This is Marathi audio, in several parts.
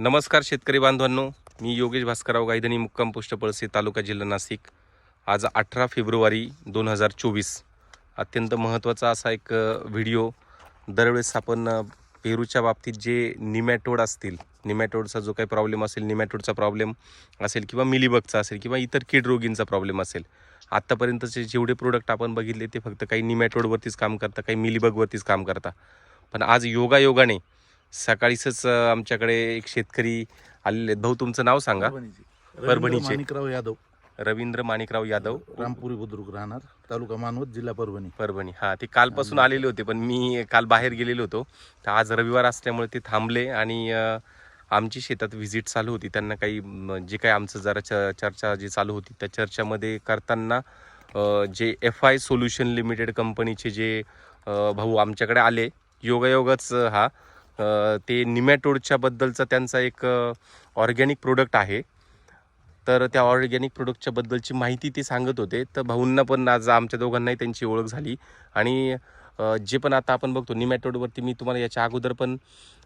नमस्कार शेतकरी बांधवांनो मी योगेश भास्करराव गायधनी मुक्काम पोस्ट पळसे तालुका जिल्हा नाशिक. आज अठरा फेब्रुवारी दोन हजार चोवीस. अत्यंत महत्त्वाचा असा एक व्हिडिओ. दरवेळेस आपण पेरूच्या बाबतीत जे निमॅटोड असतील निमॅटोडचा जो काही प्रॉब्लेम असेल निमॅटोडचा प्रॉब्लेम असेल किंवा मिलीबगचा असेल किंवा इतर कीड रोगींचा प्रॉब्लेम असेल आत्तापर्यंतचे जेवढे प्रोडक्ट आपण बघितले ते फक्त काही निमॅटोडवरतीच काम करता काही मिलीबगवरतीच काम करता. पण आज योगायोगाने सकाळीच आमच्याकडे एक शेतकरी आलेले आहेत. भाऊ तुमचं नाव सांगा. परभणीचे. माणिकराव यादव. रवींद्र माणिकराव यादव. रामपुरी बुद्रुक राहणार. तालुका मानवत जिल्हा परभणी. परभणी. हा ते कालपासून आलेले होते पण मी काल बाहेर गेलेलो होतो. तर आज रविवार असल्यामुळे ते थांबले आणि आमची शेतात व्हिजिट चालू होती. त्यांना काही जे काही आमचं जरा च चर्चा जी चालू होती त्या चर्चामध्ये करताना जे एफ आय सोल्युशन लिमिटेड कंपनीचे जे भाऊ आमच्याकडे आले योगायोगच हा ते निमॅटोडच्या बद्दलचा त्यांचा एक ऑर्गॅनिक प्रोडक्ट आहे. तर त्या ऑर्गॅनिक प्रोडक्टच्या बद्दलची माहिती ते सांगत होते. तर भाऊंना पण आज आमच्या दोघांनाही त्यांची ओळख झाली. आणि जे पण आता आपण बघतो निमॅटोडवरती मी तुम्हाला याच्या अगोदर पण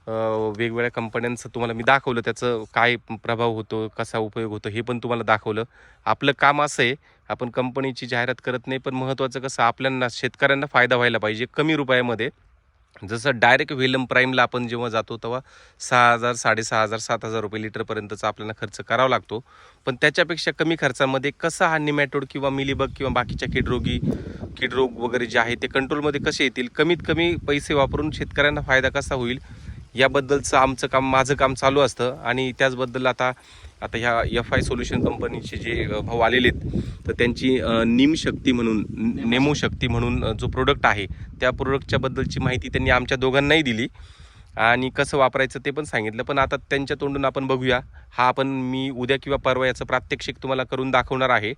वेगवेगळ्या कंपन्यांचं तुम्हाला मी दाखवलं. त्याचं काय प्रभाव होतो कसा उपयोग होतो हे पण तुम्हाला दाखवलं. आपलं काम असं आहे आपण कंपनीची जाहिरात करत नाही पण महत्त्वाचं कसं आपल्यांना शेतकऱ्यांना फायदा व्हायला पाहिजे. कमी रुपयामध्ये जसं डायरेक्ट व्हेलम प्राईमला आपण जेव्हा जातो तेव्हा सहा हजार साडेसहा हजार सात हजार रुपये लिटरपर्यंतचा आपल्याला खर्च करावा लागतो. पण त्याच्यापेक्षा कमी खर्चामध्ये कसा हा निमॅटोड किंवा मिलीबग किंवा बाकीच्या किडरोगी किडरोग वगैरे जे आहे ते कंट्रोलमध्ये कसे येतील? कमीत कमी पैसे वापरून शेतकऱ्यांना फायदा कसा होईल? याबद्दलचं आमचं काम माझं काम चालू असतं. आणि त्याचबद्दल आता आता ह्या एफ आय सोल्युशन कंपनीचे जे भाऊ आलेले आहेत तर त्यांची अ, निम शक्ती म्हणून नेमो शक्ती. म्हणून जो प्रोडक्ट आहे त्या प्रोडक्टच्या बद्दलची माहिती त्यांनी आमच्या दोघांनाही दिली. आणि कसं वापरायचं ते पण सांगितलं. पण आता त्यांच्या तोंडून आपण बघूया. हा आपण मी उद्या किंवा परवा याचं प्रात्यक्षिक तुम्हाला करून दाखवणार आहे.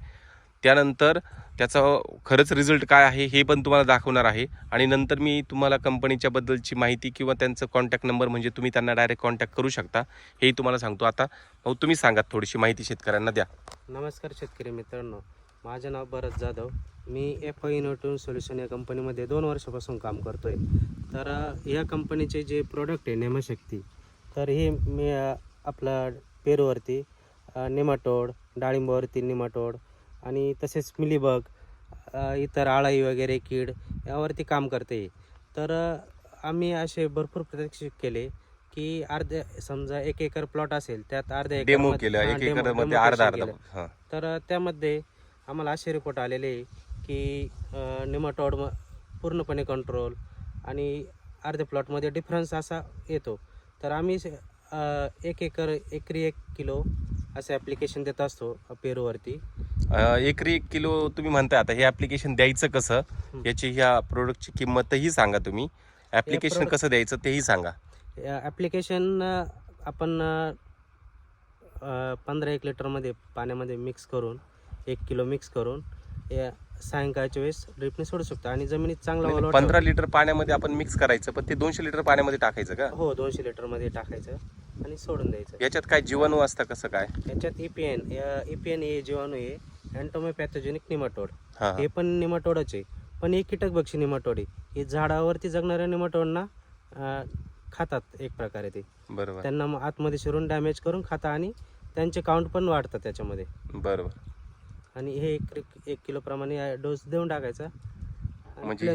त्यानंतर त्याचा खरंच रिझल्ट काय आहे हे पण तुम्हाला दाखवणार आहे. आणि नंतर मी तुम्हाला कंपनीच्या बद्दलची माहिती किंवा त्यांचं कॉन्टॅक्ट नंबर म्हणजे तुम्ही त्यांना डायरेक्ट कॉन्टॅक्ट करू शकता हेही तुम्हाला सांगतो आता. भाऊ तुम्ही सांगा थोडीशी माहिती शेतकऱ्यांना द्या. नमस्कार शेतकरी मित्रांनो माझं नाव भरत जाधव. मी एफ आय इनोटून सोल्युशन या कंपनीमध्ये दोन वर्षापासून काम करतो आहे तर या कंपनीचे जे प्रोडक्ट आहे नेमशक्ती तर हे मी आपलं आपला पेरूवरती नेमाटोड डाळिंबावरती नेमाटोड आणि तसेच मिलीबग इतर आळाई वगैरे कीड यावरती काम करते. तर आम्ही असे भरपूर प्रत्यक्ष केले की अर्ध्या समजा एक एकर प्लॉट असेल त्यात अर्ध्या डेमो एकरमध्ये- केलं एक demo- एकरमध्ये demonstration अर्धा अर्धा केलं. हां. तर त्यामध्ये आम्हाला असे रिपोर्ट आलेले की निमाटॉड पूर्णपणे कंट्रोल आणि अर्ध्या प्लॉटमध्ये डिफरन्स असा येतो. तर आम्ही एक एकर एकरी एक किलो असं ॲप्लिकेशन देत असतो पेरूवरती. अ, एकरी एक किलो तुम्ही म्हणताय आता हे ॲप्लिकेशन द्यायचं कसं? याची ह्या प्रोडक्टची किंमतही सांगा तुम्ही. Product- कसं द्यायचं तेही सांगा. ॲप्लिकेशन आपण पंधरा एक लिटरमध्ये पाण्यामध्ये मिक्स करून एक किलो मिक्स करून या सायंकाळच्या वेळेस ड्रिपने सोडू शकतो. आणि जमिनीत चांगला ओलावा पंधरा लिटर पाण्यामध्ये आपण मिक्स करायचं पण ते दोनशे लिटर पाण्यामध्ये टाकायचं का? हो दोनशे लिटरमध्ये टाकायचं आणि सोडून द्यायचं. याच्यात काय जीवाणू असतं कसं काय? याच्यात E इपीएन इपीएन हे जीवाणू आहे. अँटोमोपॅथोजेनिक निमाटोड हा हे. पण निमाटोडच आहे. पण हे कीटकभक्षी निमाटोड आहे. हे झाडावरती जगणाऱ्या निमाटोडना अं, खातात एक प्रकारे ते. बरोबर. त्यांना मग आतमध्ये शिरून डॅमेज करून खाता आणि त्यांचे काउंट पण वाढतात त्याच्यामध्ये. बरोबर. आणि हे एक एक किलो प्रमाणे डोस देऊन टाकायचा. म्हणजे